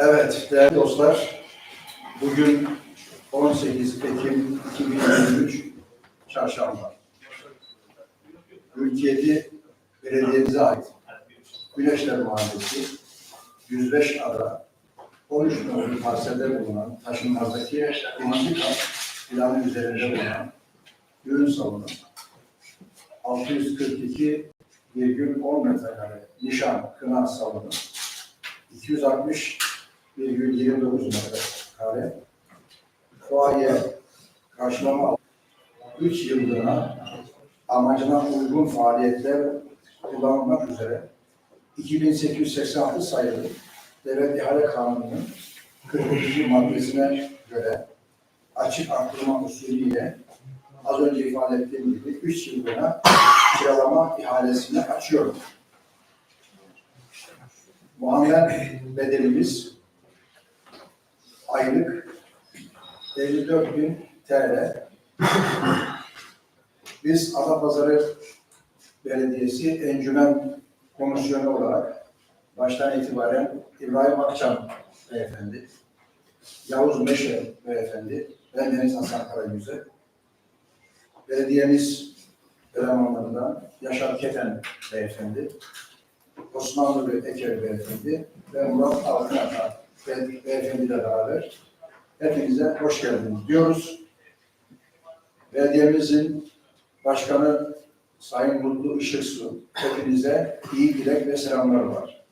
Evet değerli dostlar, bugün 18 Ekim 2023 Çarşamba. Ülkiyeti belediyemize ait Güneşler Mahallesi 105 ada 13 nolu parselde bulunan taşınmazdaki birinci planı üzerinde bulunan düğün salonu 642,10 metrekare nişan kına salonu 260,29 metrekare fuaye karşılama 3 yıllığına amacına uygun faaliyetler kullanılmak üzere 2886 sayılı Devlet İhale Kanunu'nun 42. maddesine göre açık arttırma usulüyle az önce ifade ettiğim gibi 3 yıllığına kiralama ihalesini açıyorum. Muammer bedelimiz aylık 54 bin TL. Biz Adapazarı Belediyesi Encümen Komisyonu olarak baştan itibaren İbrahim Akçam Beyefendi, Yavuz Meşe Beyefendi, ben Deniz Hasan Karagüze, belediyemiz elemanlarından Yaşar Keten Beyefendi, Osmanlı Eker Beyefendi ve Murat Altınaka Bey- Beyefendi ile beraber hepinize hoş geldiniz diyoruz. Belediyemizin başkanı Sayın Mutlu Işıksu hepinize iyi dilek ve selamlar var.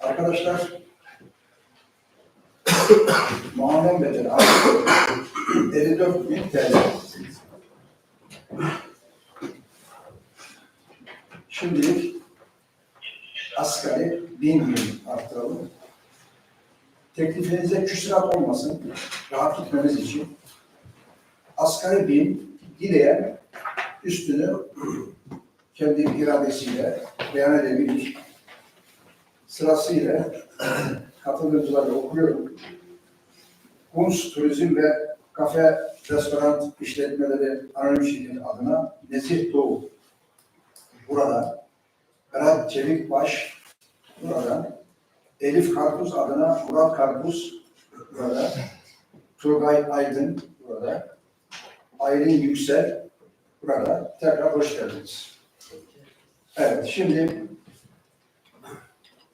Arkadaşlar Muhammed Bedel 54 bin TL. Şimdilik asgari bin gün arttıralım. Teklifinize küsurat olmasın, rahat gitmeniz için. Asgari bin dileyen üstünü kendi iradesiyle beyan edebilir. Sırasıyla katılımcıları okuyorum. Humus Turizm ve Kafe Restoran İşletmeleri Anonim Şirketi adına Nezih Doğu burada Berat Çevikbaş burada Elif Karpuz adına Murat Karpuz burada Turgay Aydın burada Aylin Yüksel burada tekrar hoş geldiniz. Evet şimdi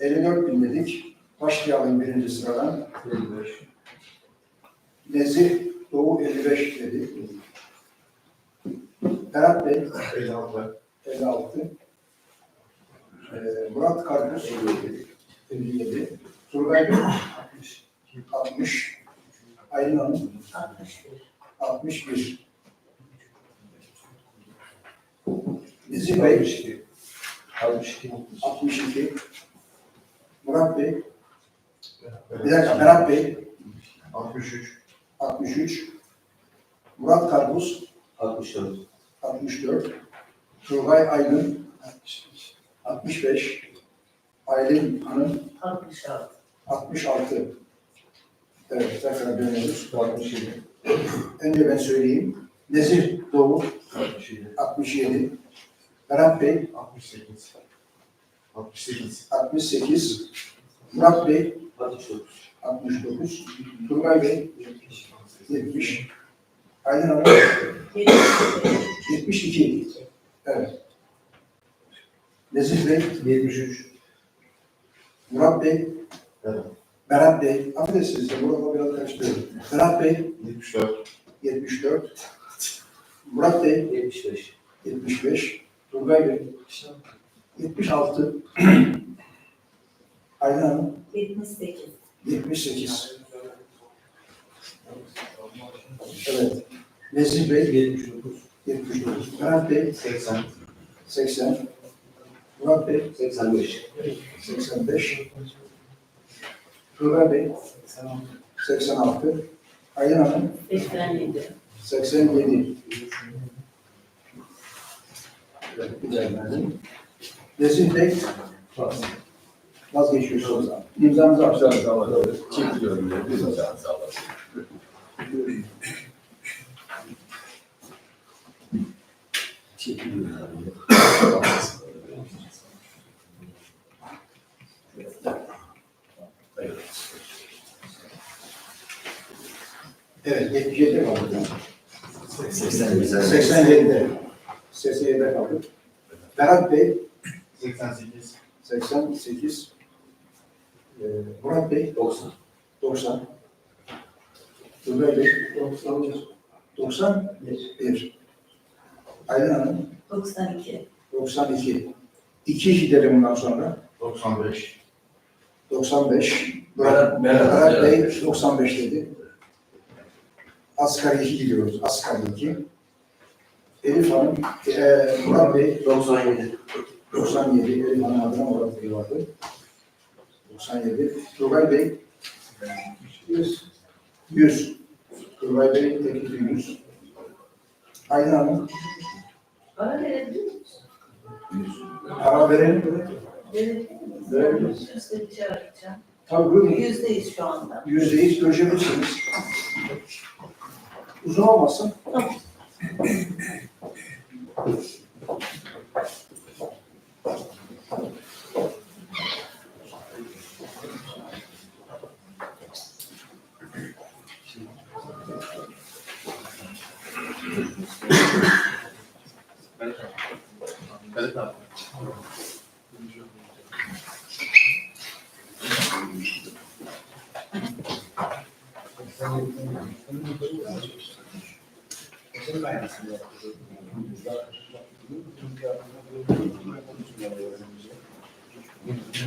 54 bin dedik. Başlayalım birinci sıradan. 55. Nezih Doğu 55 dedi. Berat Bey 56. 56. Ee, Murat Karpuz 57. 57. Turgay Bey 60. Aylin Hanım 61. Nezih Bey 62. 62. 62. Murat Bey, bir dakika Berat Bey 63. 63. Murat Karpuz 64. 64. Turgay Aydın 65. Aylin Hanım 66. 66. Evet tekrar dönüyoruz. 67. Önce ben söyleyeyim. Nezih Doğu 67. 67. Berat Bey 68. 68. 68. Murat Bey 69. 69. Turgay Bey 70. Aylin Hanım 72. Evet. Nezih Bey, 73. Murat Bey, Evet. Berat Bey, affedersiniz de burada biraz karıştırıyorum. Berat Bey 74. 74. Murat Bey 75. 75. Turgay Bey 76. Aylin Hanım 78. 78. Evet. Nezih Bey 79. 79. Berat Bey 80. 80. Murat Bey 85. 85. Turgay Bey 86. Aylin Hanım 87. 87. Evet, bir verdim. Nezih Bey vazgeçiyorsunuz. İmzanızı atacağız. Çekiliyorum ya. Bir sağ olasın. Çekiliyorum. Evet. Evet, 77'de kaldık. 87. 87'de. 87'de kaldık. Berat Bey 88. 88. Ee, Murat Bey 90. 90. Turgay Bey 91. 91. Aylin Hanım 92. 92. İki gidelim bundan sonra. 95. 95. Berat- Berat, Berat, Bey evet. 95 dedi. Asgari 2 gidiyoruz. Asgari 2. Elif Hanım, e, Murat Bey 97. 97. Elif Hanım adına Murat Bey vardı. 97. Turgay Bey 100. 100. Turgay Bey teklifi 100. Aylin Hanım, Bana verebilir misin? para verelim mi? Verebilir Verebiliriz. misin? Yüzde çağıracağım. Tabii buyurun. Yüzdeyiz şu anda. Yüzdeyiz görüşebilirsiniz. Uzun olmasın. Evet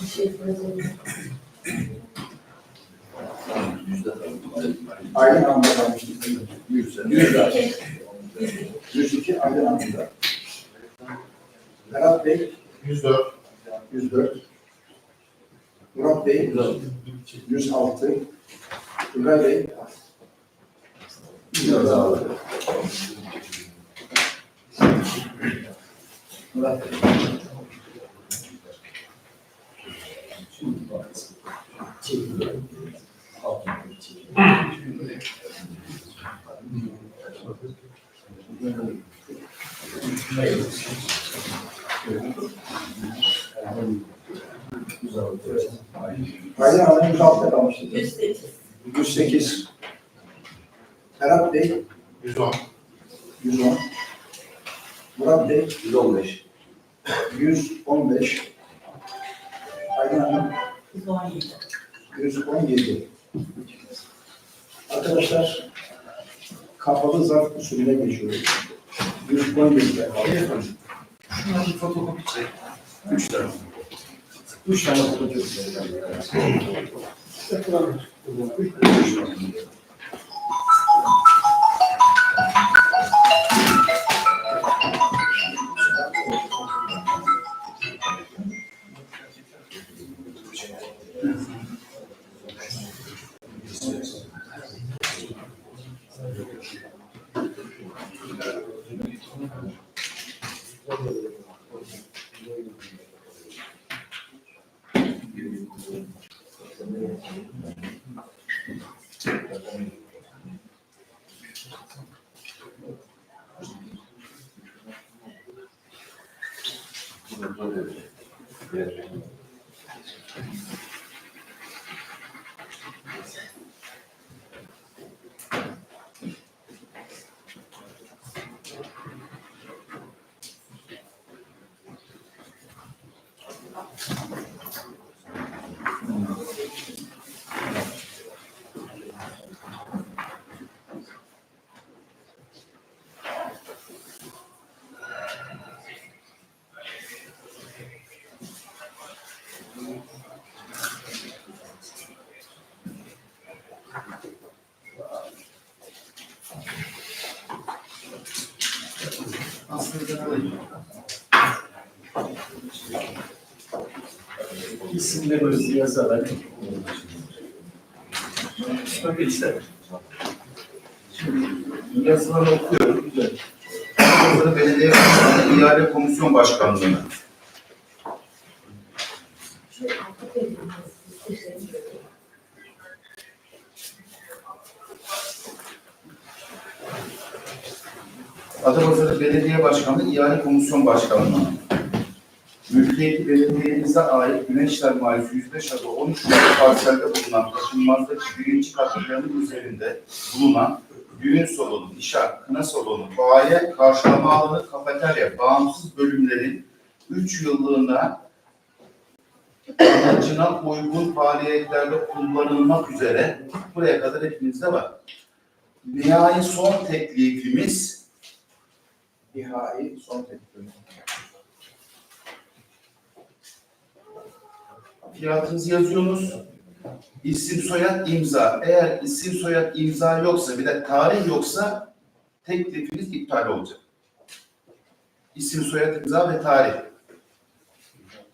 Teşekkür ederim. Yüzde kaldı. Aylin Hanım'da kalmıştık. Yüz sene. Yüz. Yüzde iki. 102 Aylin Hanım'da. Berat Bey 104. 104. Murat Bey 106. Turgay Bey Biraz daha var. Murat Bey. Aylin Hanım 106'da kalmıştık. Yüzde iki. 108. Berat Bey 110. 110. Murat Bey 115. 115. Aylin Hanım Yüz on yedi. 117. Arkadaşlar kapalı zarf usulüne geçiyoruz. 117'de kaldı. Şunları bir fotokopi çek. Üç tane. Üç tane Fotoğraf İsimlerimizi yazarak. Bakın işte. Yazıları okuyorum. Belediye İhale Komisyon Başkanlığı'na. Adapazarı Belediye Başkanlığı İhale Komisyon Başkanlığı'na. Mülkiyeti belediyemize ait Güneşler Mahallesi 105 adı 13 numaralı parselde bulunan taşınmazdaki birinci katlarının üzerinde bulunan düğün salonu, nişan, kına salonu, bayi, karşılama alanı, kafeterya, bağımsız bölümlerin 3 yıllığına amacına uygun faaliyetlerde kullanılmak üzere buraya kadar hepimizde var. Nihai son teklifimiz Nihai son teklifimiz. Fiyatınızı yazıyorsunuz. İsim, soyad, imza. Eğer isim, soyad, imza yoksa bir de tarih yoksa teklifiniz iptal olacak. İsim, soyad, imza ve tarih.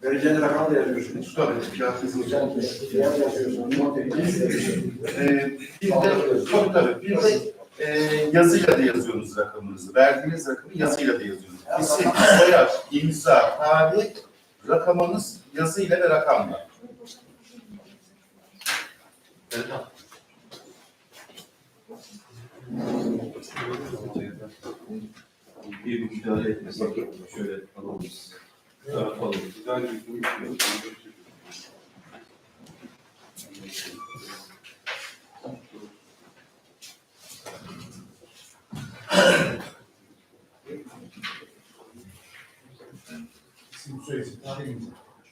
Vereceğiniz rakamı da yazıyorsunuz. Tabii fiyatınızı bir fiyat yazıyorsunuz. Ee, bir de, tabii tabii, bir de e, yazıyla da yazıyorsunuz rakamınızı. Verdiğiniz rakamı yazıyla da yazıyorsunuz. İsim, soyad, imza, tarih, rakamınız yazıyla ve rakamla. Bir müdahale etmesek şöyle alalım. Bu tarafa alalım.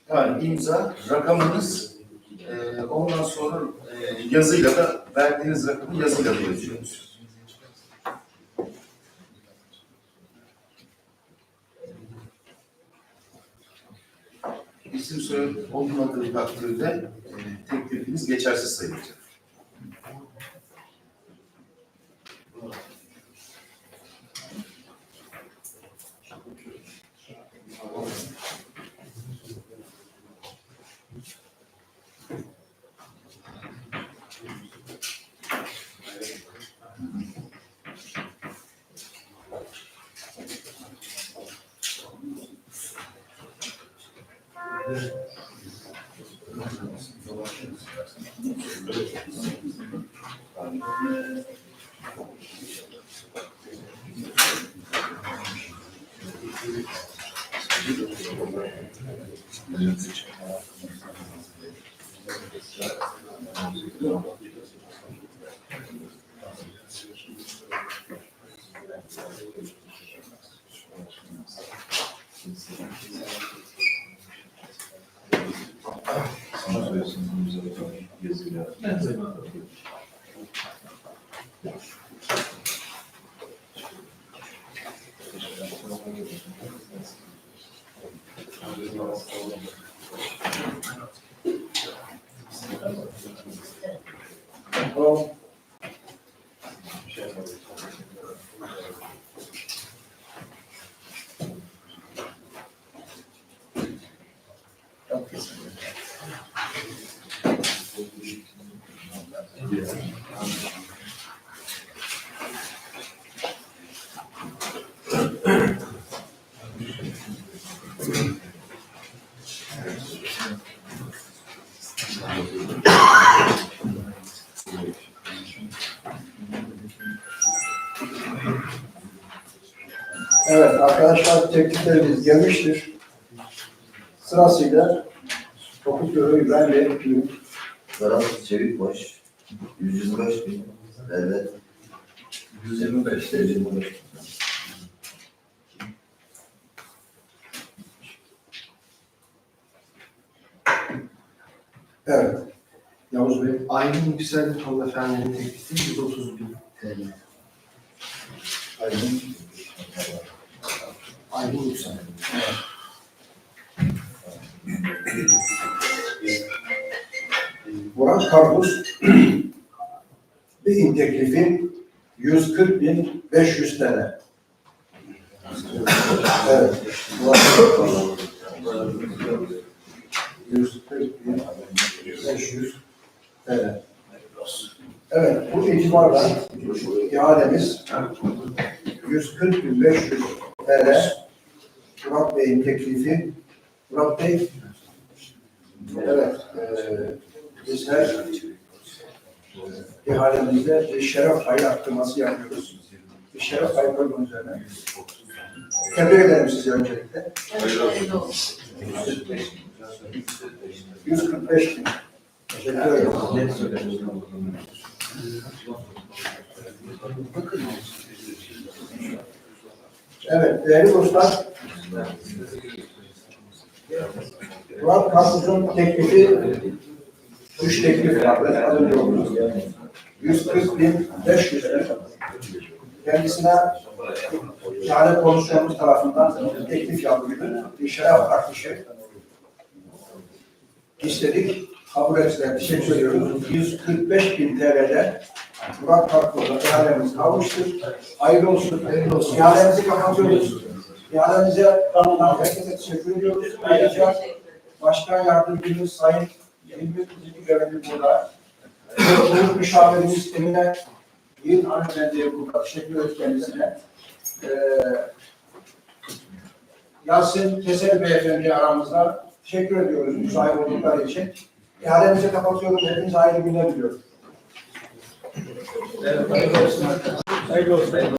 Yani imza, rakamınız, e, ondan sonra e, yazıyla da verdiğiniz rakamı yazıyla da yazıyorsunuz. İsim soyadı olmadığı takdirde e, teklifiniz geçersiz sayılacak. Tamam. Evet arkadaşlar tekliflerimiz gelmiştir. Sırasıyla Topukköy İbrahim Bey yapıyorum. Ferhat Çevikbaş, 125 bin, evet. 125, 125. Evet. Yavuz Bey. Aylin Yüksel hanımefendinin teklifi 130 bin TL. Aydın. Aylin Yüksel. Murat Karpuz bir teklifi 140 bin 500 TL. Evet. Murat Karpuz 140 bin 500 TL. Evet, bu itibarla ihalemiz 140 bin 500 Ere, Murat Bey'in teklifi. Murat Bey, evet, eee bizler ihalemizde bir şeref payı arttırması yapıyoruz. Bir şeref payı koymanın üzerine. Tebrik ederim sizi öncelikle. Hayırlı olsun. 145 bin. Teşekkür ederim. Evet, değerli dostlar. Murat Karpuz'un teklifi, üç teklif yaptı. Az önce oldu. 140 bin 500 lira. Kendisine ihale komisyonumuz tarafından teklif yapıldı. Bir şeref artışı istedik. Kabul ettiler. Teşekkür ediyoruz. 145 bin TL'de Murat Karpuz'la ihalemiz kavuştur. Hayırlı olsun. Hayırlı olsun. İhalemizi kapatıyoruz. İhalemize katılan herkese teşekkür ediyoruz. Ayrıca Başkan Yardımcımız Sayın Hilmi Kuzucu Görevi burada. Grup müşavirimiz Emine Yıl Hanımefendi'ye burada teşekkür ediyoruz kendisine. Ee, Yasin Keser Beyefendi aramızda. Teşekkür ediyoruz müsait oldukları için. İhalemizi kapatıyoruz. Hepinize hayırlı günler diliyorum. Hayırlı olsun.